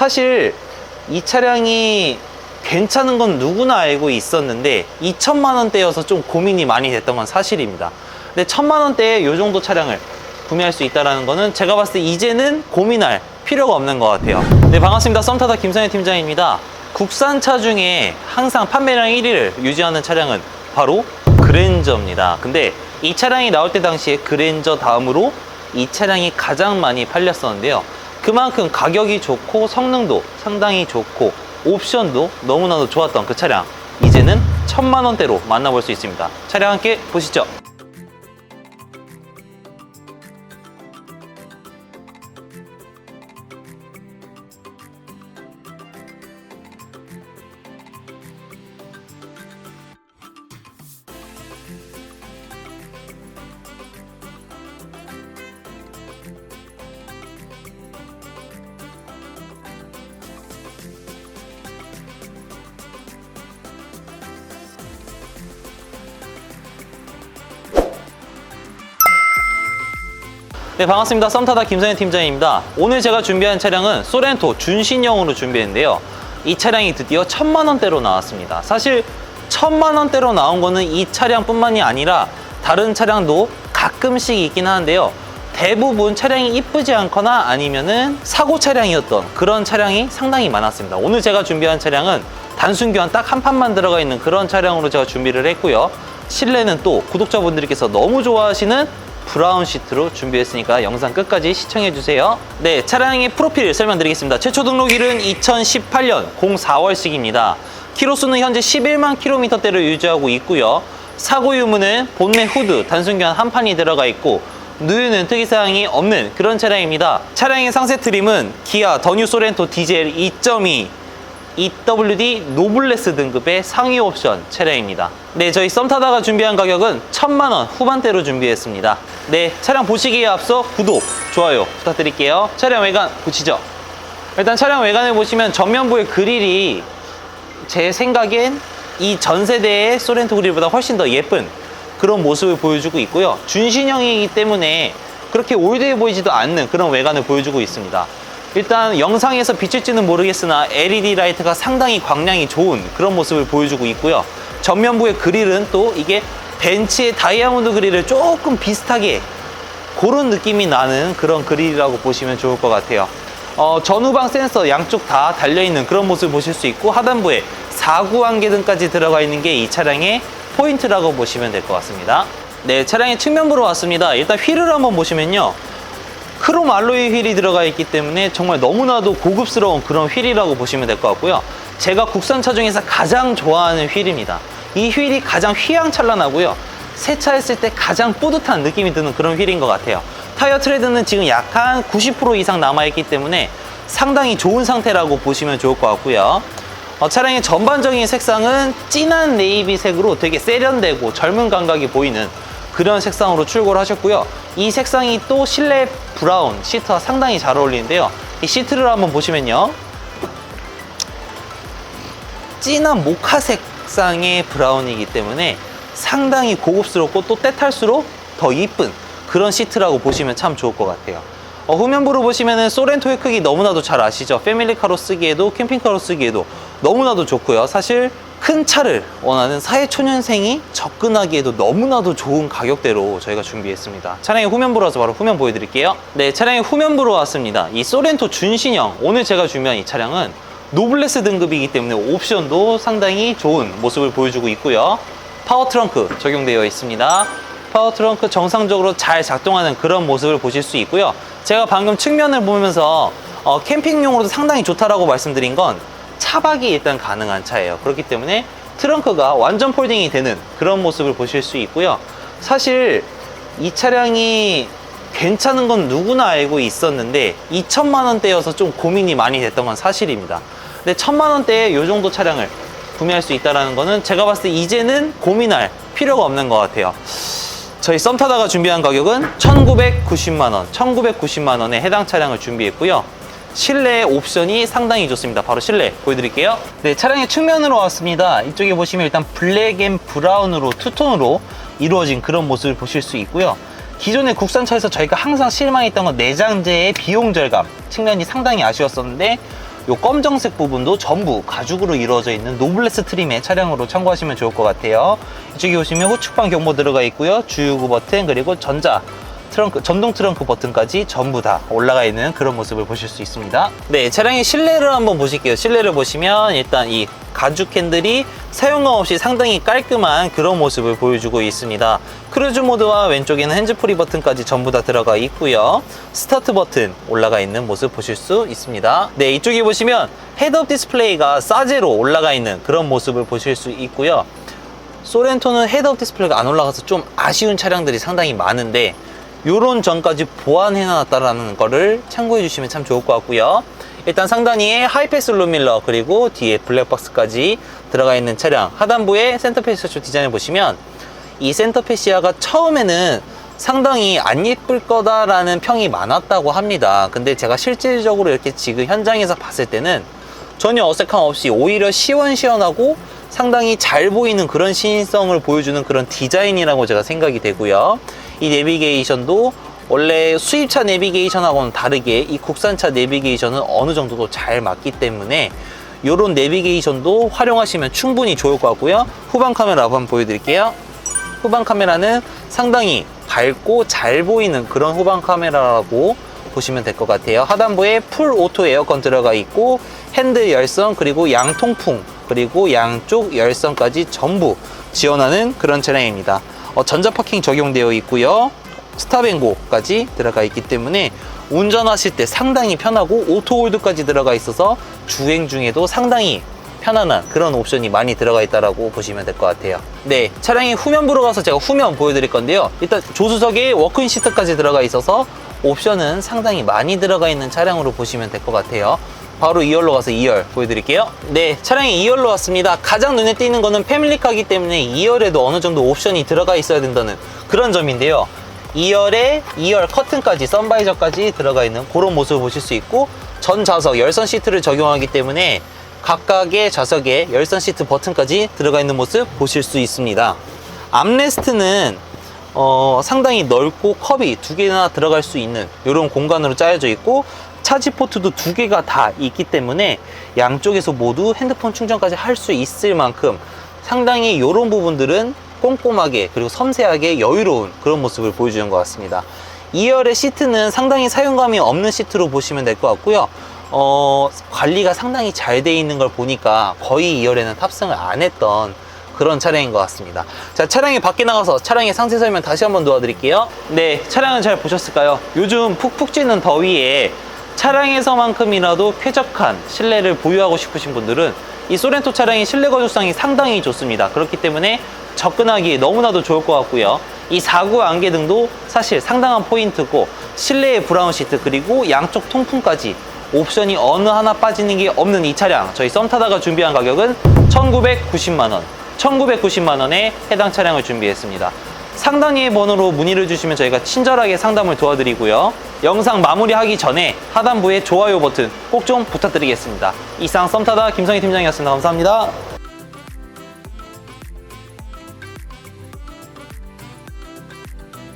사실 이 차량이 괜찮은 건 누구나 알고 있었는데 2천만 원대여서 좀 고민이 많이 됐던 건 사실입니다. 근데 천만 원대에 이 정도 차량을 구매할 수 있다는 거는 제가 봤을 때 이제는 고민할 필요가 없는 것 같아요. 네, 반갑습니다. 썸타다 김선희 팀장입니다. 국산차 중에 항상 판매량 1위를 유지하는 차량은 바로 그랜저입니다. 근데 이 차량이 나올 때 당시에 그랜저 다음으로 이 차량이 가장 많이 팔렸었는데요. 그만큼 가격이 좋고 성능도 상당히 좋고 옵션도 너무나도 좋았던 그 차량 이제는 천만 원대로 만나볼 수 있습니다. 차량 함께 보시죠. 네, 반갑습니다. 썸타다 김선희 팀장입니다. 오늘 제가 준비한 차량은 소렌토 준신형으로 준비했는데요. 이 차량이 드디어 천만 원대로 나왔습니다. 사실 천만 원대로 나온 거는 이 차량뿐만이 아니라 다른 차량도 가끔씩 있긴 하는데요. 대부분 차량이 이쁘지 않거나 아니면은 사고 차량이었던 그런 차량이 상당히 많았습니다. 오늘 제가 준비한 차량은 단순 교환 딱 한 판만 들어가 있는 그런 차량으로 제가 준비를 했고요. 실내는 또 구독자분들께서 너무 좋아하시는 브라운 시트로 준비했으니까 영상 끝까지 시청해 주세요. 네, 차량의 프로필 설명드리겠습니다. 최초 등록일은 2018년 04월식입니다. 키로수는 현재 11만 킬로미터대를 유지하고 있고요. 사고 유무는 본넷 후드 단순 교환 한 판이 들어가 있고 누유는 특이사항이 없는 그런 차량입니다. 차량의 상세 트림은 기아 더뉴 소렌토 디젤 2.2 EWD 노블레스 등급의 상위 옵션 차량입니다. 네, 저희 썸 타다가 준비한 가격은 천만 원 후반대로 준비했습니다. 네, 차량 보시기에 앞서 구독, 좋아요 부탁드릴게요. 차량 외관 보시죠. 일단 차량 외관을 보시면 전면부의 그릴이 제 생각엔 이 전 세대의 소렌토 그릴보다 훨씬 더 예쁜 그런 모습을 보여주고 있고요. 준신형이기 때문에 그렇게 올드해 보이지도 않는 그런 외관을 보여주고 있습니다. 일단 영상에서 비칠지는 모르겠으나 LED 라이트가 상당히 광량이 좋은 그런 모습을 보여주고 있고요. 전면부의 그릴은 또 이게 벤츠의 다이아몬드 그릴을 조금 비슷하게 그런 느낌이 나는 그런 그릴이라고 보시면 좋을 것 같아요. 어, 전후방 센서 양쪽 다 달려있는 그런 모습을 보실 수 있고 하단부에 사구 안개등까지 들어가 있는 게 이 차량의 포인트라고 보시면 될 것 같습니다. 네, 차량의 측면부로 왔습니다. 일단 휠을 한번 보시면요. 크롬 알로이 휠이 들어가 있기 때문에 정말 너무나도 고급스러운 그런 휠이라고 보시면 될 것 같고요. 제가 국산차 중에서 가장 좋아하는 휠입니다. 이 휠이 가장 휘황찬란하고요. 세차했을 때 가장 뿌듯한 느낌이 드는 그런 휠인 것 같아요. 타이어 트레드는 지금 약한 90% 이상 남아있기 때문에 상당히 좋은 상태라고 보시면 좋을 것 같고요. 어, 차량의 전반적인 색상은 진한 네이비색으로 되게 세련되고 젊은 감각이 보이는 그런 색상으로 출고를 하셨고요. 이 색상이 또 실내 브라운 시트와 상당히 잘 어울리는데요. 이 시트를 한번 보시면요. 진한 모카 색상의 브라운이기 때문에 상당히 고급스럽고 또 때탈수록 더 이쁜 그런 시트라고 보시면 참 좋을 것 같아요. 어, 후면부로 보시면은 소렌토의 크기 너무나도 잘 아시죠? 패밀리카로 쓰기에도 캠핑카로 쓰기에도 너무나도 좋고요. 사실 큰 차를 원하는 사회초년생이 접근하기에도 너무나도 좋은 가격대로 저희가 준비했습니다. 차량의 후면부로 와서 바로 후면 보여드릴게요. 네, 차량의 후면부로 왔습니다. 이 소렌토 준신형, 오늘 제가 준비한 이 차량은 노블레스 등급이기 때문에 옵션도 상당히 좋은 모습을 보여주고 있고요. 파워 트렁크 적용되어 있습니다. 파워 트렁크 정상적으로 잘 작동하는 그런 모습을 보실 수 있고요. 제가 방금 측면을 보면서 어, 캠핑용으로도 상당히 좋다라고 말씀드린 건 차박이 일단 가능한 차예요. 그렇기 때문에 트렁크가 완전 폴딩이 되는 그런 모습을 보실 수 있고요. 사실 이 차량이 괜찮은 건 누구나 알고 있었는데 2천만 원대여서 좀 고민이 많이 됐던 건 사실입니다. 근데 천만 원대에 이 정도 차량을 구매할 수 있다는 거는 제가 봤을 때 이제는 고민할 필요가 없는 것 같아요. 저희 썸타다가 준비한 가격은 1990만 원, 1990만 원에 해당 차량을 준비했고요. 실내 옵션이 상당히 좋습니다. 바로 실내 보여드릴게요. 네, 차량의 측면으로 왔습니다. 이쪽에 보시면 일단 블랙 앤 브라운으로 투톤으로 이루어진 그런 모습을 보실 수 있고요. 기존의 국산차에서 저희가 항상 실망했던 건 내장재의 비용 절감 측면이 상당히 아쉬웠었는데 요 검정색 부분도 전부 가죽으로 이루어져 있는 노블레스 트림의 차량으로 참고하시면 좋을 것 같아요. 이쪽에 보시면 후측방 경보 들어가 있고요. 주유구 버튼 그리고 전자 트렁크, 전동 트렁크 버튼까지 전부 다 올라가 있는 그런 모습을 보실 수 있습니다. 네, 차량의 실내를 한번 보실게요. 실내를 보시면 일단 이 가죽 핸들이 사용감 없이 상당히 깔끔한 그런 모습을 보여주고 있습니다. 크루즈 모드와 왼쪽에는 핸즈프리 버튼까지 전부 다 들어가 있고요. 스타트 버튼 올라가 있는 모습 보실 수 있습니다. 네, 이쪽에 보시면 헤드업 디스플레이가 사제로 올라가 있는 그런 모습을 보실 수 있고요. 소렌토는 헤드업 디스플레이가 안 올라가서 좀 아쉬운 차량들이 상당히 많은데 요런 점까지 보완해 놨다라는 거를 참고해 주시면 참 좋을 것 같고요. 일단 상단위에 하이패스 룸밀러 그리고 뒤에 블랙박스까지 들어가 있는 차량 하단부에 센터페시아 디자인을 보시면 이 센터페시아가 처음에는 상당히 안 예쁠 거다라는 평이 많았다고 합니다. 근데 제가 실질적으로 이렇게 지금 현장에서 봤을 때는 전혀 어색함 없이 오히려 시원시원하고 상당히 잘 보이는 그런 신인성을 보여주는 그런 디자인이라고 제가 생각이 되고요. 이 내비게이션도 원래 수입차 내비게이션하고는 다르게 이 국산차 내비게이션은 어느 정도도 잘 맞기 때문에 이런 내비게이션도 활용하시면 충분히 좋을 것 같고요. 후방 카메라 한번 보여드릴게요. 후방 카메라는 상당히 밝고 잘 보이는 그런 후방 카메라라고 보시면 될 것 같아요. 하단부에 풀 오토 에어컨 들어가 있고 핸들 열선 그리고 양 통풍 그리고 양쪽 열선까지 전부 지원하는 그런 차량입니다. 어, 전자 파킹 적용되어 있고요. 스탑앤고까지 들어가 있기 때문에 운전하실 때 상당히 편하고 오토홀드까지 들어가 있어서 주행 중에도 상당히 편안한 그런 옵션이 많이 들어가 있다라고 보시면 될 것 같아요. 네, 차량의 후면부로 가서 제가 후면 보여드릴 건데요. 일단 조수석에 워크인 시트까지 들어가 있어서 옵션은 상당히 많이 들어가 있는 차량으로 보시면 될 것 같아요. 바로 2열로 가서 2열 보여드릴게요. 네, 차량이 2열로 왔습니다. 가장 눈에 띄는 거는 패밀리카기 때문에 2열에도 어느 정도 옵션이 들어가 있어야 된다는 그런 점인데요. 2열에 2열 커튼까지 선바이저까지 들어가 있는 그런 모습을 보실 수 있고 전 좌석 열선 시트를 적용하기 때문에 각각의 좌석에 열선 시트 버튼까지 들어가 있는 모습 보실 수 있습니다. 암레스트는 어, 상당히 넓고 컵이 두 개나 들어갈 수 있는 이런 공간으로 짜여져 있고 차지 포트도 두 개가 다 있기 때문에 양쪽에서 모두 핸드폰 충전까지 할 수 있을 만큼 상당히 이런 부분들은 꼼꼼하게 그리고 섬세하게 여유로운 그런 모습을 보여주는 것 같습니다. 2열의 시트는 상당히 사용감이 없는 시트로 보시면 될 것 같고요. 어, 관리가 상당히 잘 돼 있는 걸 보니까 거의 2열에는 탑승을 안 했던 그런 차량인 것 같습니다. 자, 차량이 밖에 나가서 차량의 상세 설명 다시 한번 도와드릴게요. 네, 차량은 잘 보셨을까요? 요즘 푹푹 찌는 더위에 차량에서만큼이라도 쾌적한 실내를 보유하고 싶으신 분들은 이 소렌토 차량의 실내 거주성이 상당히 좋습니다. 그렇기 때문에 접근하기 너무나도 좋을 것 같고요. 이 사구 안개등도 사실 상당한 포인트고 실내의 브라운 시트 그리고 양쪽 통풍까지 옵션이 어느 하나 빠지는 게 없는 이 차량 저희 썸타다가 준비한 가격은 1990만원 1990만원에 해당 차량을 준비했습니다 상단위의 번호로 문의를 주시면 저희가 친절하게 상담을 도와드리고요. 영상 마무리하기 전에 하단부에 좋아요 버튼 꼭 좀 부탁드리겠습니다. 이상 썸타다 김성희 팀장이었습니다. 감사합니다